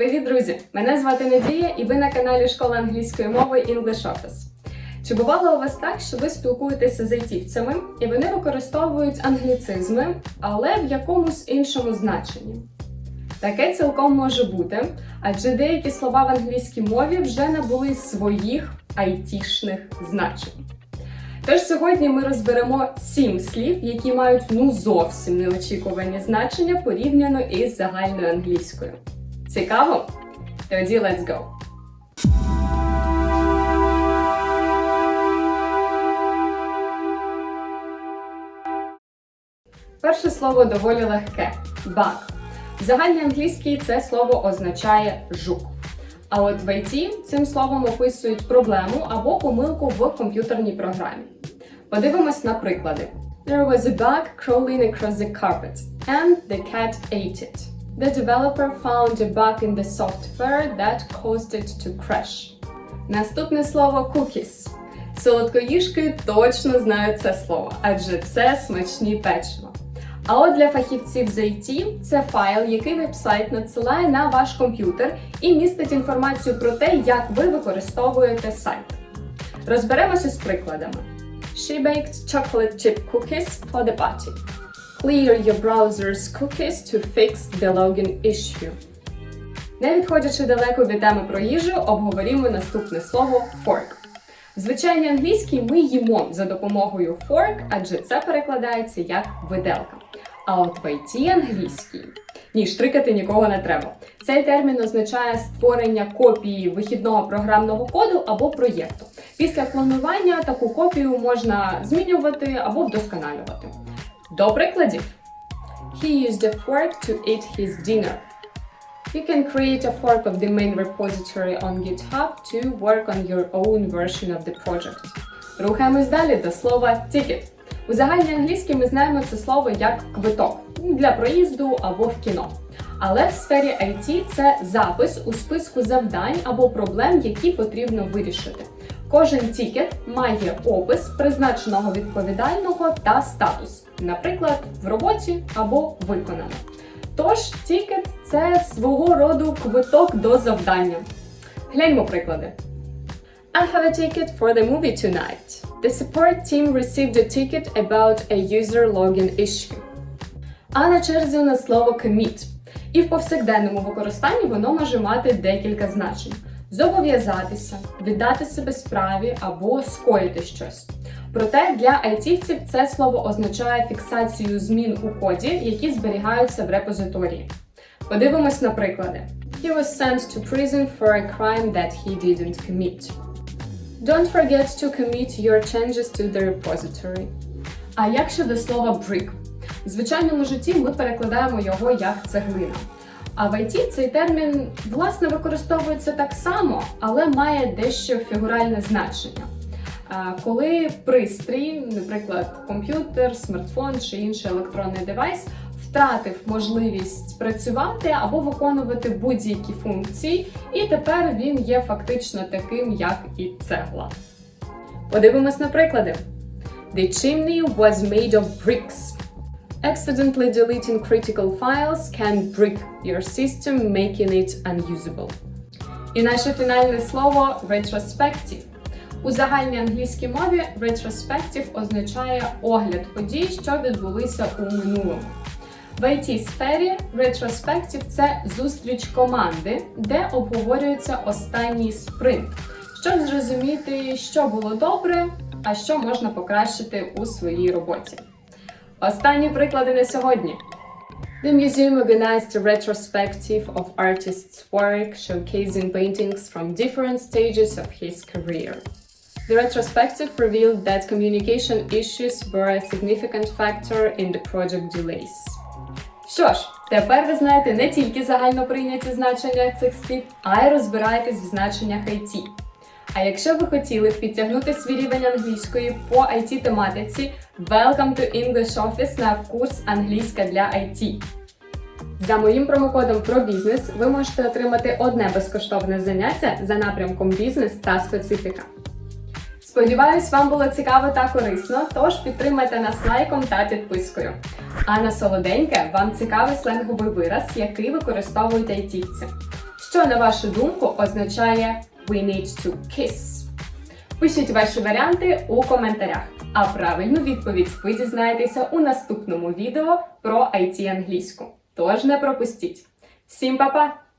Привіт, друзі! Мене звати Надія, і ви на каналі Школа англійської мови English Office. Чи бувало у вас так, що ви спілкуєтеся з айтівцями, і вони використовують англіцизми, але в якомусь іншому значенні? Таке цілком може бути, адже деякі слова в англійській мові вже набули своїх айтішних значень. Тож сьогодні ми розберемо сім слів, які мають ну зовсім неочікувані значення порівняно із загальною англійською. Цікаво? Тоді let's go! Перше слово доволі легке bug. В загальній англійській це слово означає жук. А от в IT цим словом описують проблему або помилку в комп'ютерній програмі. Подивимось на приклади. There was a bug crawling across the carpet, and the cat ate it. The developer found a bug in the software that caused it to crash. Наступне слово cookies. Солодкоїжки точно знають це слово, адже це смачні печиво. А от для фахівців з IT це файл, який веб-сайт надсилає на ваш комп'ютер і містить інформацію про те, як ви використовуєте сайт. Розберемося з прикладами. She baked chocolate chip cookies for the party. Clear your browser's cookies to fix the login issue. Не відходячи далеко від теми про їжу, обговорімо наступне слово fork. В звичайній англійській ми їмо за допомогою fork, адже це перекладається як виделка. А от в IT англійській ні, штрикати нікого не треба. Цей термін означає створення копії вихідного програмного коду або проєкту. Після планування таку копію можна змінювати або вдосконалювати. До прикладів. He used a fork to eat his dinner. You can create a fork of the main repository on GitHub to work on your own version of the project. Рухаємось далі до слова ticket. У загальній англійській ми знаємо це слово як квиток для проїзду або в кіно. Але в сфері IT це запис у списку завдань або проблем, які потрібно вирішити. Кожен тікет має опис призначеного відповідального та статус, наприклад, в роботі або виконано. Тож, тікет це свого роду квиток до завдання. Гляньмо приклади. I have a ticket for the movie tonight. The support team received a ticket about a user login issue. А на черзі у нас слово commit. І в повсякденному використанні воно може мати декілька значень: зобов'язатися, віддати себе справі або скоїти щось. Проте для айтівців це слово означає фіксацію змін у коді, які зберігаються в репозиторії. Подивимось на приклади. He was sent to prison for a crime that he didn't commit. Don't forget to commit your changes to the repository. А як щодо слова brick? В звичайному житті ми перекладаємо його як цеглина. А в IT цей термін власне використовується так само, але має дещо фігуральне значення. Коли пристрій, наприклад, комп'ютер, смартфон чи інший електронний девайс, втратив можливість працювати або виконувати будь-які функції, і тепер він є фактично таким, як і цегла. Подивимось на приклади. The chimney was made of bricks. Accidentally deleting critical files can brick your system, making it unusable. І наше фінальне слово retrospective. У загальній англійській мові retrospective означає огляд подій, що відбулися у минулому. В it сфері retrospective – це зустріч команди, де обговорюється останній спринт, щоб зрозуміти, що було добре, а що можна покращити у своїй роботі. Останні приклади на сьогодні. The museum organized a retrospective of artists' work, showcasing paintings from different stages of his career. The retrospective revealed that communication issues were a significant factor in the project delays. Що ж, тепер ви знаєте не тільки загально прийняті значення цих слів, а й розбираєтесь в значеннях IT. А якщо ви хотіли підтягнути свій рівень англійської по it тематиці, welcome to English Office на курс Англійська для IT. За моїм промокодом про бізнес ви можете отримати одне безкоштовне заняття за напрямком бізнес та специфіка. Сподіваюсь, вам було цікаво та корисно, тож підтримайте нас лайком та підпискою. А на солоденьке вам цікавий сленговий вираз, який використовують айтівці. Що, на вашу думку, означає we need to kiss? Пишіть ваші варіанти у коментарях. А правильну відповідь ви дізнаєтеся у наступному відео про IT англійську. Тож не пропустіть. Всім па-па!